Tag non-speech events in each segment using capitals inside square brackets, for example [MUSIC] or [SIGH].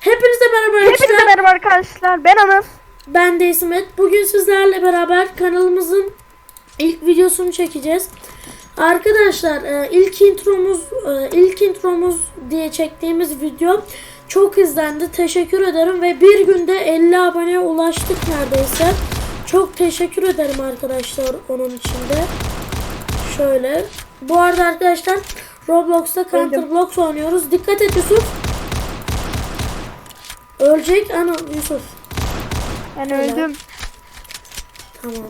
Hepinize merhaba Hepinize arkadaşlar. merhaba arkadaşlar. Ben Anıl. Ben de İsmet. Bugün sizlerle beraber kanalımızın ilk videosunu çekeceğiz. Arkadaşlar e, ilk intromuz e, ilk intromuz diye çektiğimiz video çok izlendi. Teşekkür ederim ve bir günde 50 aboneye ulaştık neredeyse. Çok teşekkür ederim arkadaşlar onun içinde. Şöyle. Bu arada arkadaşlar Roblox'ta Counter Blocks oynuyoruz. Dikkat et Yusuf. Ölecek ana Yusuf. Ben öldüm. Tamam.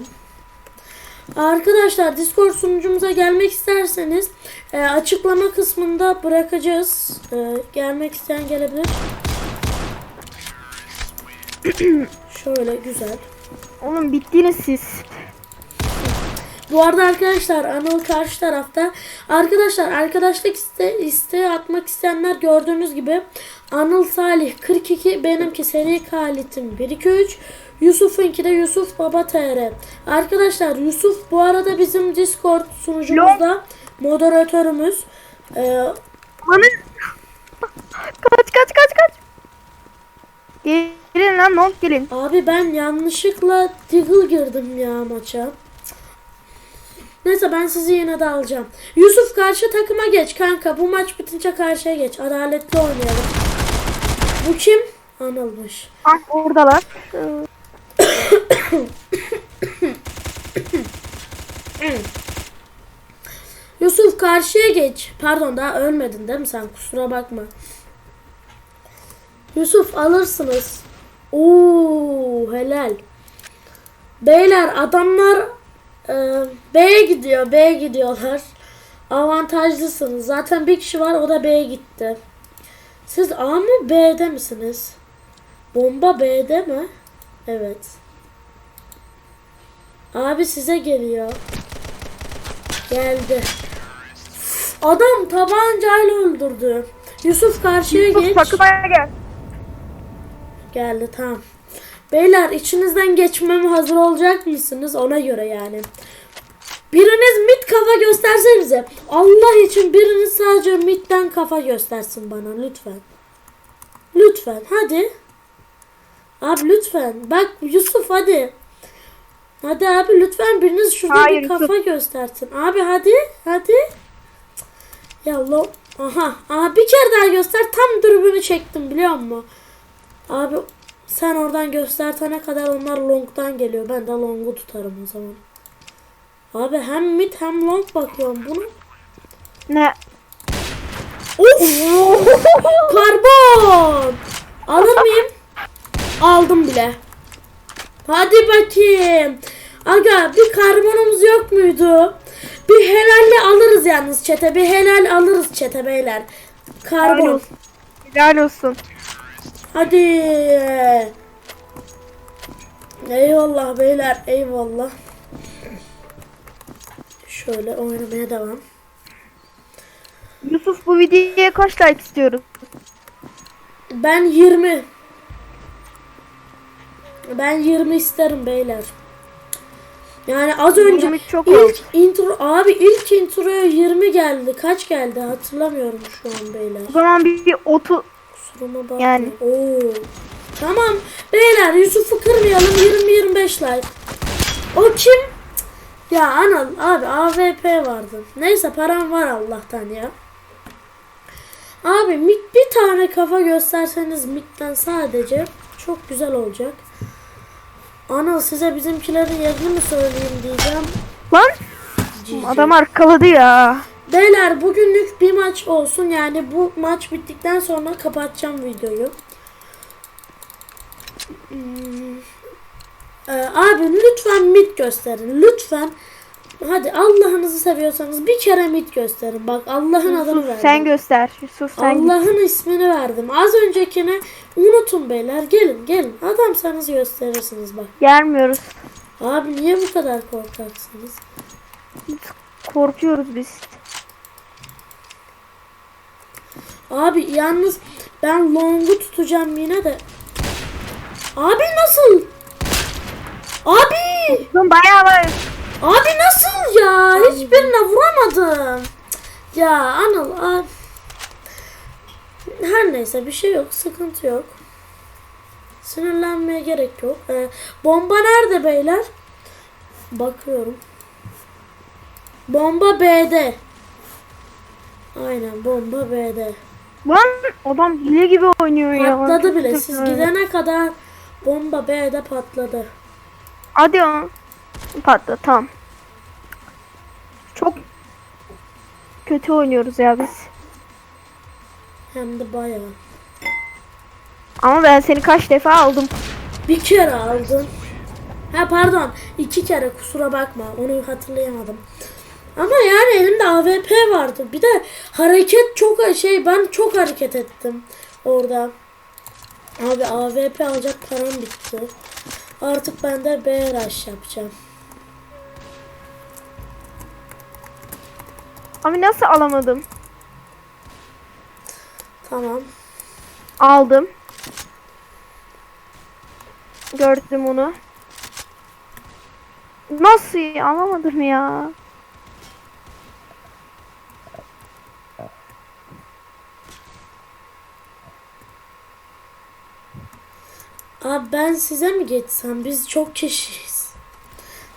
Arkadaşlar Discord sunucumuza gelmek isterseniz e, açıklama kısmında bırakacağız. E, gelmek isteyen gelebilir. [CLEARS THROAT] Şöyle güzel. Oğlum bittiniz siz. Bu arada arkadaşlar Anıl karşı tarafta. Arkadaşlar arkadaşlık iste, isteği atmak isteyenler gördüğünüz gibi Anıl Salih 42 benimki seri kalitim 123 Yusuf'unki de Yusuf Baba TR. Arkadaşlar Yusuf bu arada bizim Discord sunucumuzda moderatörümüz. Ee, Bana... kaç kaç kaç kaç. Gelin lan long gelin. Abi ben yanlışlıkla Diggle girdim ya maça. Neyse ben sizi yine de alacağım. Yusuf karşı takıma geç kanka. Bu maç bitince karşıya geç. Adaletli oynayalım. Bu kim? Anılmış. Ah oradalar. [COUGHS] Yusuf karşıya geç. Pardon daha ölmedin değil mi sen? Kusura bakma. Yusuf alırsınız. Oo helal. Beyler adamlar e, B'ye gidiyor. B'ye gidiyorlar. Avantajlısınız. Zaten bir kişi var o da B'ye gitti. Siz A mı B'de misiniz? Bomba B'de mi? Evet. Abi size geliyor. Geldi. Adam tabancayla öldürdü. Yusuf karşıya Yusuf geç. takıma gel. Geldi tamam. Beyler içinizden geçmeme hazır olacak mısınız? Ona göre yani. Biriniz mid kafa göstersenize. Allah için biriniz sadece midden kafa göstersin bana lütfen. Lütfen hadi. Abi lütfen. Bak Yusuf hadi. Hadi abi lütfen biriniz şurada Hayır, bir kafa Yusuf. göstersin. Abi hadi. Hadi. Ya lo. Aha. Aha bir kere daha göster. Tam dürbünü çektim biliyor musun? Abi sen oradan göstertene kadar onlar long'dan geliyor. Ben de long'u tutarım o zaman. Abi hem mid hem long bakıyorum bunu. Ne? Of! [LAUGHS] Karbon! Alır mıyım? Aldım bile. Hadi bakayım. Aga bir karbonumuz yok muydu? Bir helalle alırız yalnız çete. Bir helal alırız çete beyler. Helal Karbon. olsun. Helal olsun. Hadi. Eyvallah beyler eyvallah. Şöyle oynamaya devam. Yusuf bu videoya kaç like istiyoruz? Ben 20. Ben 20 isterim beyler. Yani az önce 20 çok ilk oldu. intro abi ilk introya 20 geldi. Kaç geldi hatırlamıyorum şu an beyler. O zaman bir, bir otu Kusuruma bak. Yani. Oo. Tamam. Beyler Yusuf'u kırmayalım. 20-25 like. O kim? Ya Anıl abi AVP vardı. Neyse param var Allah'tan ya. Abi mid bir tane kafa gösterseniz midden sadece çok güzel olacak. Anıl size bizimkilerin yerini mi söyleyeyim diyeceğim. lan adam arkaladı ya. Beyler bugünlük bir maç olsun yani bu maç bittikten sonra kapatacağım videoyu. Hmm. Ee, abi lütfen mid gösterin lütfen. Hadi Allah'ınızı seviyorsanız bir kere mid gösterin. Bak Allah'ın adını verdim. sen göster. Yusuf sen. Allah'ın ismini verdim. Az öncekini unutun beyler. Gelin gelin. Adamsanız gösterirsiniz bak. Gelmiyoruz. Abi niye bu kadar korkaksınız? Korkuyoruz biz. Abi yalnız ben long'u tutacağım yine de. Abi nasıl? Abi! Bayağı var. Abi nasıl ya? Hiçbirine vuramadım. Ya Anıl abi. Her neyse bir şey yok. Sıkıntı yok. Sinirlenmeye gerek yok. Ee, bomba nerede beyler? Bakıyorum. Bomba B'de. Aynen bomba B'de. Lan adam hile gibi oynuyor ya. Patladı bile. Siz gidene kadar bomba B'de patladı. Hadi ya. Patla tamam. Çok kötü oynuyoruz ya biz. Hem de bayağı. Ama ben seni kaç defa aldım. Bir kere aldın. Ha pardon. iki kere kusura bakma. Onu hatırlayamadım. Ama yani elimde AWP vardı. Bir de hareket çok şey ben çok hareket ettim orada. Abi AWP alacak param bitti. Artık ben de B rush yapacağım. Abi nasıl alamadım? Tamam. Aldım. Gördüm onu. Nasıl ya? alamadım ya? Abi ben size mi geçsem? Biz çok kişiyiz.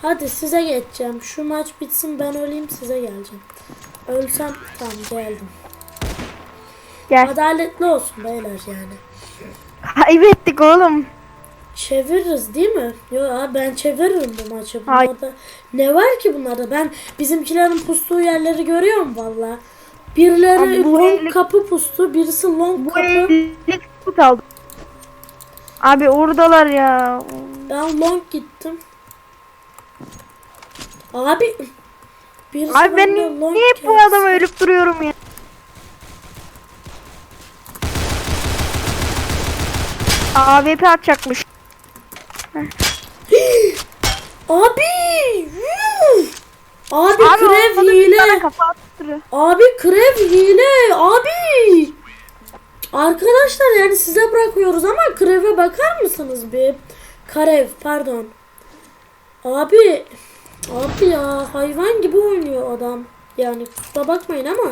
Hadi size geçeceğim. Şu maç bitsin ben öleyim size geleceğim. Ölsem tamam geldim. Gel. Adaletli olsun beyler yani. Kaybettik oğlum. Çeviririz değil mi? Yo ben çeviririm bu maçı. Hayır. Bunlarda ne var ki bunlarda? Ben bizimkilerin pustuğu yerleri görüyorum valla. Birileri Abi bu long evlilik- kapı pustu, birisi long Bu kapı. evlilik aldım. Abi oradalar ya. Ben long gittim. Abi birisi Abi ben niye bu gelsin. adamı ölüp duruyorum ya? AWP atacakmış. [GASPS] Abi! Abi, Abi krev bir hile. Abi krev hile. Abi! Arkadaşlar yani size bırakıyoruz ama kreve bakar mısınız bir? Karev pardon. Abi abi ya hayvan gibi oynuyor adam. Yani kusura bakmayın ama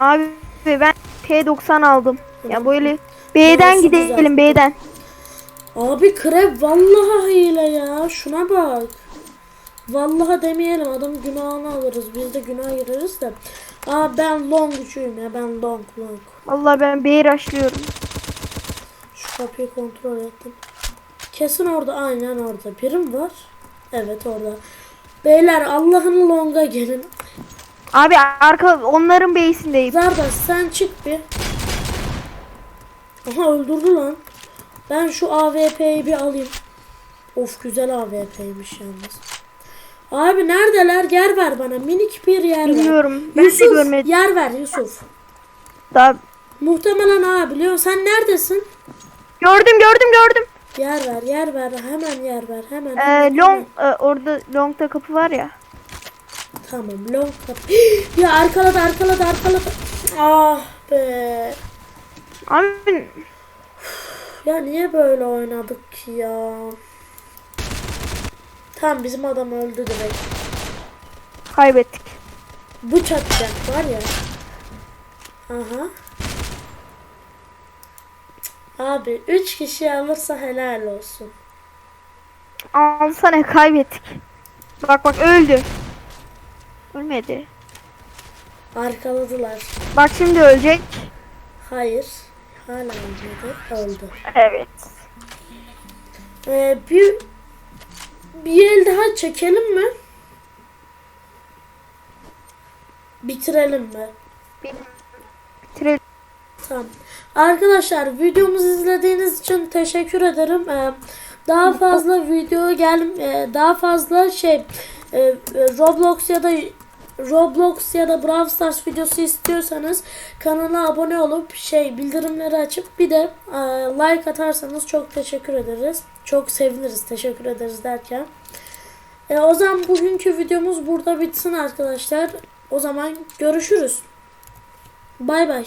Abi ben P90 aldım. Ya böyle B'den Nasıl gidelim güzel. B'den. abi krev vallahi hile ya. Şuna bak. Vallahi demeyelim adam günahını alırız. Biz de günah gireriz de. Aa ben longcuyum ya ben long long. Vallahi ben B'yi rushlıyorum. Şu kapıyı kontrol ettim. Kesin orada aynen orada. Birim var. Evet orada. Beyler Allah'ın longa gelin. Abi arka onların base'indeyim. Zarda sen çık bir. Aha öldürdü lan. Ben şu AWP'yi bir alayım. Of güzel AWP'ymiş yalnız. Abi neredeler? Yer ver bana. Minik bir yer ver. Bilmiyorum. Ben de Yusuf görmedim. yer ver Yusuf. Daha Muhtemelen ha biliyor. Sen neredesin? gördüm gördüm gördüm. Yer ver, yer ver. Hemen yer ver. Hemen. Ee, long e, orada long'da kapı var ya. Tamam long kapı. [GASPS] ya arkaladı arkaladı arkaladı. Ah be. Abi Ya niye böyle oynadık ki ya? Tamam bizim adam öldü direkt. kaybettik. Bu çatacak var ya. Aha. Abi 3 kişi alırsa helal olsun. Alsana kaybettik. Bak bak öldü. Ölmedi. Arkaladılar. Bak şimdi ölecek. Hayır. Hala ölmedi. Öldü. Evet. Ee, bir bir el daha çekelim mi? Bitirelim mi? Bitirelim. Tamam. Arkadaşlar videomuzu izlediğiniz için teşekkür ederim. Ee, daha fazla video gel e, daha fazla şey e, e, Roblox ya da Roblox ya da Brawl Stars videosu istiyorsanız kanala abone olup şey bildirimleri açıp bir de e, like atarsanız çok teşekkür ederiz. Çok seviniriz. Teşekkür ederiz derken. E, o zaman bugünkü videomuz burada bitsin arkadaşlar. O zaman görüşürüz. Bay bay.